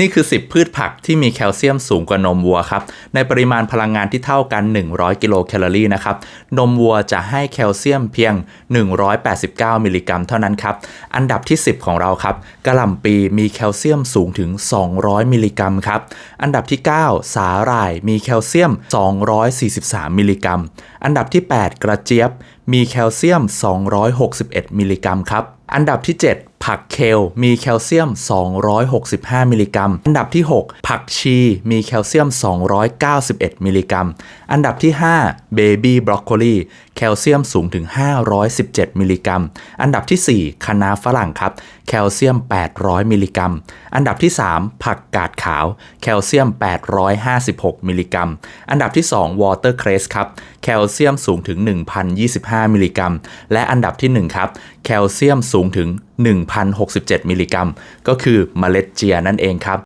นี่คือ 10 พืชผักที่มีแคลเซียมสูงกว่านมวัวครับในปริมาณพลังงานที่เท่ากัน 100 กิโลแคลอรี่นะครับนมวัวจะให้แคลเซียมเพียง 189 มิลลิกรัมเท่านั้นครับอันดับที่ 10 ของเราครับกระหล่ำปีมีแคลเซียมสูงถึง 200 มิลลิกรัมครับอันดับที่ 9 สาหร่ายมีแคลเซียม 243 มิลลิกรัม อันดับที่ 8 กระเจี๊ยบมีแคลเซียม 261 มิลลิกรัมครับอันดับที่ 7 ผักเคลมีแคลเซียม 265 มิลลิกรัม อันดับที่ 6 ผักชีมีแคลเซียม 291 มิลลิกรัม อันดับที่ 5 เบบี้บรอกโคลี แคลเซียมสูงถึง 517 มิลลิกรัม อันดับที่ 4คะน้าฝรั่งครับ แคลเซียม 800 มิลลิกรัม อันดับที่ 3 ผักกาดขาว แคลเซียม 856 มิลลิกรัม อันดับที่ 2 วอเตอร์เครสครับ แคลเซียมสูงถึง 1,025 มิลลิกรัม และอันดับที่ 1 ครับ แคลเซียมสูงถึง 1,067 มิลลิกรัม ก็คือเมล็ดเจียนั่นเองครับ